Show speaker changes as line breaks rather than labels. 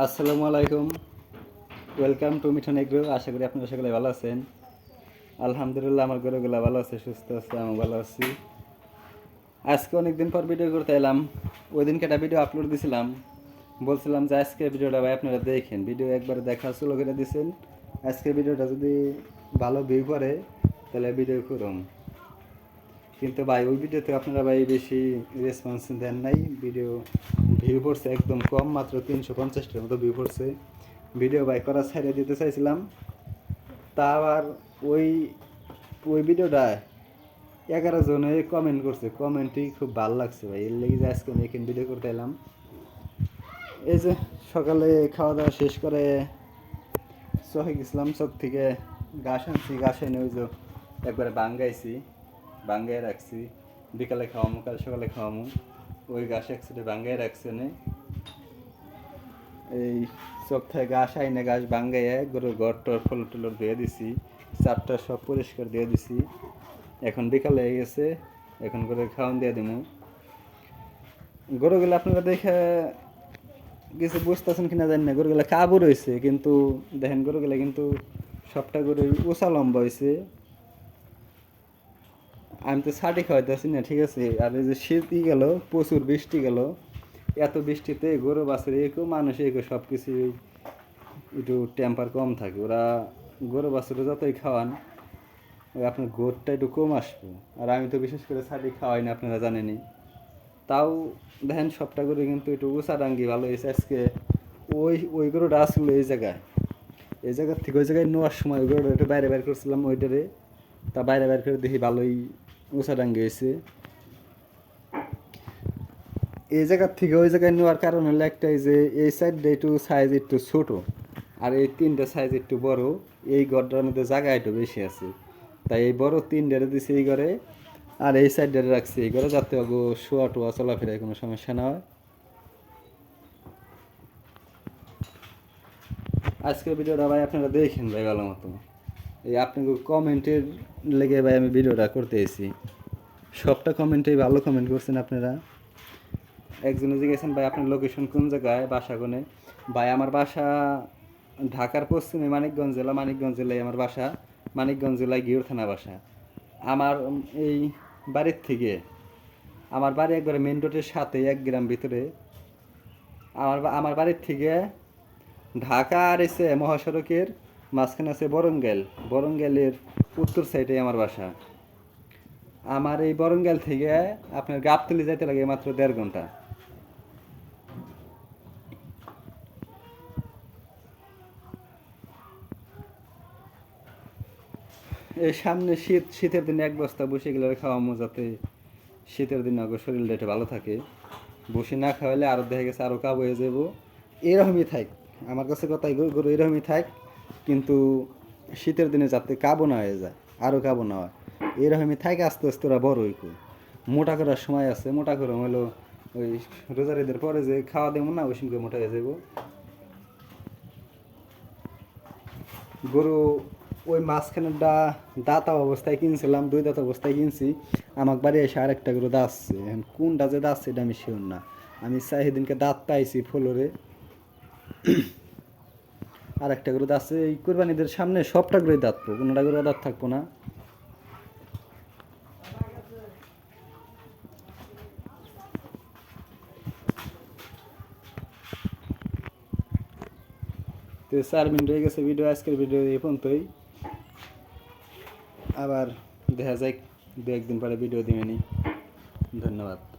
আসসালামু আলাইকুম। Welcome to Mithon agro আশা করি আপনারা সকলে ভালো আছেন। আলহামদুলিল্লাহ, আমার গরুগুলো ভালো আছে, সুস্থ আছে আমি ভালো আছি। আজকে অনেকদিন পর ভিডিও করতে এলাম। ওই দিনকে একটা ভিডিও আপলোড দিছিলাম। বলছিলাম যে আজকে ভিডিওটা ভাই আপনারা দেখেন। ভিডিও একবার দেখা শুরু করে দিয়েছেন আজকে ভিডিওটা যদি ভালো ভিউ করে, তাহলে ভিডিও করুন কিন্তু ভাই, ওই ভিডিওতে আপনারা ভাই বেশি রেসপন্স দেন নাই। ভিডিও ভিউ পড়ছে একদম কম, মাত্র তিনশো পঞ্চাশটার মতো ভিউ পড়ছে। ভিডিও ভাই করা ছাড়ে দিতে চাইছিলাম। তা আবার ওই ওই ভিডিওটা এগারো জনে কমেন্ট করছে। কমেন্টই খুব ভালো লাগছে ভাই। এর লেগে আজকে এখানে ভিডিও করতে এলাম। এই যে সকালে খাওয়া দাওয়া শেষ করে চকে গেছিলাম চক থেকে ঘাস আনছি। ঘাস এনে ওই যে একবারে বাঙ্গাইছি। বাঙ্গাই রাখছি। বিকালে খাওয়ামু, কাল সকালে খাওয়ামু। ওই ঘাস একসাথে বাঙ্গাই রাখছে এনে এই চোখ থেকে ঘাস আইনে, গাছ বাঙ্গাইয়ে গরুর ঘর টর, ফল টুলর দিয়ে দিছি। চারটা সব পরিষ্কার দিয়ে দিছি। এখন বিকালে হয়ে গেছে, এখন করে খাওয়ান দিয়ে দিমু। গরুগুলো আপনারা দেখে কিছু বুঝতেছেন কিনা জানি না, গরুগুলো কাবু রয়েছে, কিন্তু দেখেন গরুগুলো কিন্তু সবটা গরু উঁচা লম্বা হয়েছে আমি তো ছাটি খাওয়াইতেছি না, ঠিক আছে? আর এই যে শীতই গেল, প্রচুর বৃষ্টি গেল, এত বৃষ্টিতে গরু বাছুর একও মানুষ একও সব কিছু একটু টেম্পার কম থাকে। ওরা গরু বাছুর যতই খাওয়ান, ওই আপনার গোটটা একটু কম আসবে। আর আমি তো বিশেষ করে ছাটি খাওয়াই না, আপনারা জানেনই। তাও দেখেন, সবটা গরু কিন্তু একটু উঁচা ডাঙ্গি, ভালো হয়েছে। আজকে ওই ওই গরুটা আসলো এই জায়গায়। এই জায়গার থেকে ওই জায়গায় নেওয়ার সময় ওই গরুটা একটু বাইরে বাইরে করছিলাম, ওইটারে। তা বাইরে বাইর করে দেখি ভালোই উঁচা ডাঙ্গি হয়েছে। এই জায়গার থেকে ওই জায়গায় নেওয়ার কারণ হলো একটাই যে, এই সাইডটা একটু সাইজ একটু ছোট আর এই তিনটা সাইজ একটু বড়, এই ঘরটার মধ্যে জায়গা একটু বেশি আছে। তাই এই বড় তিনটারে দিছি এই ঘরে আর এই সাইড সাইডটারে রাখছি এই ঘরে যাতে ওগো শোয়া টোয়া চলাফেরায় কোনো সমস্যা না হয়। আজকের ভিডিওটা ভাই আপনারা দেখেন ভাই ভালো মতো। এই আপনাকে কমেন্টের লেগে ভাই আমি ভিডিওটা করতে এসেছি। সবটা কমেন্টেই ভালো কমেন্ট করছেন আপনারা। একজনে জিজ্ঞেসেন ভাই, আপনার লোকেশন কোন জায়গায়? বাসা কোনে ভাই, আমার বাসা ঢাকার পশ্চিমে মানিকগঞ্জ জেলা, মানিকগঞ্জ জেলায় আমার বাসা। মানিকগঞ্জ জেলায় গিয়র থানা বাসা। আমার এই বাড়ির থেকে, আমার বাড়ি একবারে মেন রোডের সাথে এক গ্রাম ভিতরে। আমার আমার বাড়ির থেকে ঢাকা আর এসে মহাসড়কের মাঝখানে আছে বরঙ্গেল। বরঙ্গেলের উত্তর সাইডে আমার বাসা। আমার এই বরঙ্গেল থেকে আপনার গাবতলি যাইতে লাগে মাত্র দেড় ঘণ্টা। এই সামনে শীত, শীতের দিনে এক বস্তা বসে গেলে খাওয়ামো যাতে শীতের দিনে আগে শরীরটা একটু ভালো থাকে। বসে না খাওয়ালে আরও দেখা গেছে আরও কাবু হয়ে যাব। এরকমই থাক, আমার কাছে কথাই গরু এরকমই থাক। কিন্তু শীতের দিনে যাতে কাবু না হয়ে যায় আরও কাবু না হয়। এরকমই থাকে আস্তে আস্তে ওরা বড় হইকো। মোটা করার সময় আছে, মোটা করে হলো ওই রোজারিদের পরে যে খাওয়া দেবো না ওই সঙ্গে মোটা হয়ে যাব গরু ওই মাঝখানেরটা দাঁতা অবস্থায় কিনছিলাম, দুই দাঁত অবস্থায় কিনছি। আমার বাড়ি এসে আরেকটা গরু দাঁতছে এখন কোনটা যে দাঁতছে এটা আমি শিওর না। আমি সেদিনকে দাঁত পাইছি ফ্লোরে। আর একটা গরু আছে। এই কোরবানিদের সামনে সবটা গরুই দাঁতবো কোনোটা গরু দাঁত থাকব না। তো চার মিনিট হয়ে গেছে ভিডিও আজকের ভিডিও এই পর্যন্তই। আবার দেখা যায় দু একদিন পরে ভিডিও দিবেনি। ধন্যবাদ।